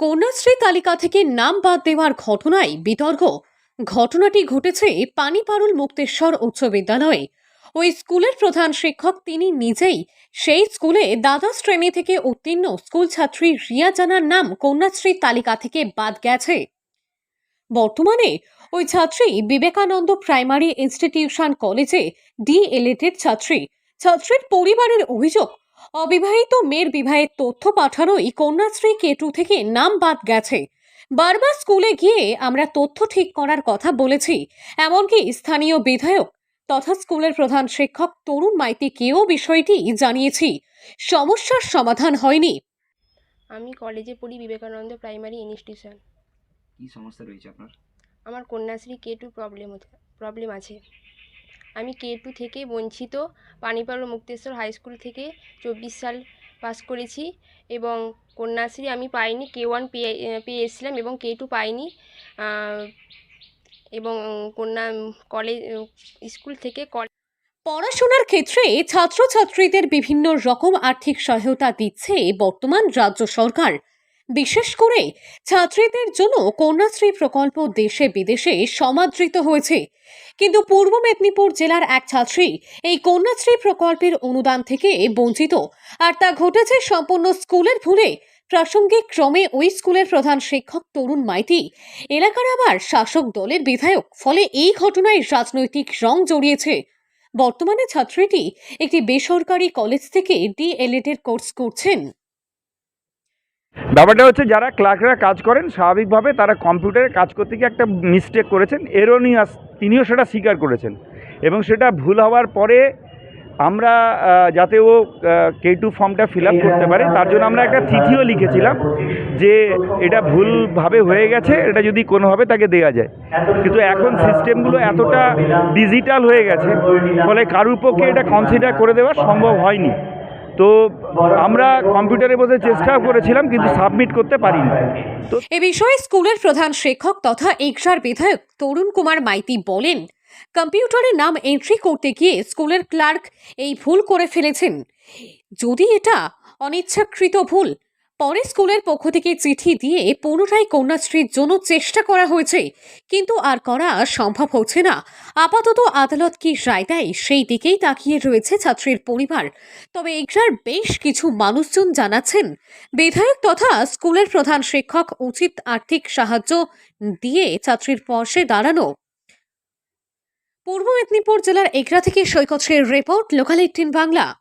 কন্যাশ্রী তালিকা থেকে নাম বাদ দেওয়ার ঘটনায় বিতর্ক। ঘটনাটি ঘটেছে পানিপারুল মুক্তেশ্বর উচ্চ বিদ্যালয়ে। ওই স্কুলের প্রধান শিক্ষক তিনি নিজেই সেই স্কুলে দ্বাদশ শ্রেণি থেকে উত্তীর্ণ স্কুল ছাত্রী রিয়া জানার নাম কন্যাশ্রী তালিকা থেকে বাদ গেছে। বর্তমানে ওই ছাত্রী বিবেকানন্দ প্রাইমারি ইনস্টিটিউশন কলেজে ডিএলএড ছাত্রী। ছাত্রীর পরিবারের অভিযোগ অবিবাহিত মেয়ের বিবাহের তথ্য পাঠানোই কন্যাশ্রী কেটু থেকে নাম বাদ গেছে। বারবার স্কুলে গিয়ে আমরা তথ্য ঠিক করার কথা বলেছি এমনকি স্থানীয় বিধায়ক তথা স্কুলের প্রধান শিক্ষক তরুণ মাইতিকেও বিষয়টি জানিয়েছি। সমস্যার সমাধান হয়নি। আমি কলেজে পড়ি বিবেকানন্দ প্রাইমারি ইনস্টিটিউশন। কি সমস্যা রয়েছে আপনার? আমার Kanyashree K two problem problem আছে। আমি কে টু থেকে বঞ্চিত। পানিপাড় মুক্তেশ্বর হাই স্কুল থেকে চব্বিশ সাল পাস করেছি এবং কন্যাশ্রী আমি পাইনি, কে ওয়ান পেয়ে পেয়ে এসেছিলাম এবং কে টু পাইনি। এবং কন্যা কলেজ স্কুল থেকে কলেজ পড়াশোনার ক্ষেত্রে ছাত্রছাত্রীদের বিভিন্ন রকম আর্থিক সহায়তা দিচ্ছে বর্তমান রাজ্য সরকার। বিশেষ করে ছাত্রীদের জন্য কন্যাশ্রী প্রকল্প দেশে বিদেশে সমাদৃত হয়েছে। কিন্তু পূর্ব মেদিনীপুর জেলার এক ছাত্রী এই কন্যাশ্রী প্রকল্পের অনুদান থেকে বঞ্চিত। আর তা ঘটেছে সম্পূর্ণ স্কুলের ভুলে। প্রাসঙ্গিক ক্রমে ওই স্কুলের প্রধান শিক্ষক তরুণ মাইতি, এলাকার আবার শাসক দলের বিধায়ক। ফলে এই ঘটনায় রাজনৈতিক রং জড়িয়েছে। বর্তমানে ছাত্রীটি একটি বেসরকারি কলেজ থেকে ডিএলএড এর কোর্স করছেন। ব্যাপারটা হচ্ছে যারা ক্লার্করা কাজ করেন, স্বাভাবিকভাবে তারা কম্পিউটারে কাজ করতে গিয়ে একটা মিস্টেক করেছেন এরোনিয়াস তিনিও সেটা স্বীকার করেছেন। এবং সেটা ভুল হওয়ার পরে আমরা যাতে ও কে টু ফর্মটা ফিল আপ করতে পারে, তার জন্য আমরা একটা চিঠিও লিখেছিলাম যে এটা ভুলভাবে হয়ে গেছে, এটা যদি কোনোভাবে তাকে দেওয়া যায়। কিন্তু এখন সিস্টেমগুলো এতটা ডিজিটাল হয়ে গেছে, ফলে কারুর পক্ষে এটা কনসিডার করে দেওয়া সম্ভব হয়নি। তো আমরা কম্পিউটারে বসে চেষ্টা করেছিলাম, কিন্তু সাবমিট করতে পারিনি। তো এ বিষয়ে স্কুলের প্রধান শিক্ষক তথা এক্সার বিধায়ক তরুণ কুমার মাইতি বলেন কম্পিউটারে নাম এন্ট্রি করতে গিয়ে স্কুলের ক্লার্ক এই ভুল করে ফেলেছেন। যদি এটা অনিচ্ছাকৃত ভুল পরে স্কুলের পক্ষ থেকে চিঠি দিয়ে পুনরায় কন্যাশ্রীর জন্য চেষ্টা করা হয়েছে। কিন্তু আর করা সম্ভব হচ্ছে না। আপাতত আদালত কি রায় দেয় সেই দিকেই তাকিয়ে রয়েছে ছাত্রীর পরিবার। তবে এগরার বেশ কিছু মানুষজন জানাচ্ছেন, বিধায়ক তথা স্কুলের প্রধান শিক্ষক উচিত আর্থিক সাহায্য দিয়ে ছাত্রীর পাশে দাঁড়ানো। পূর্ব মেদিনীপুর জেলার এগরা থেকে Saikat Sher report, Local eighteen Bangla.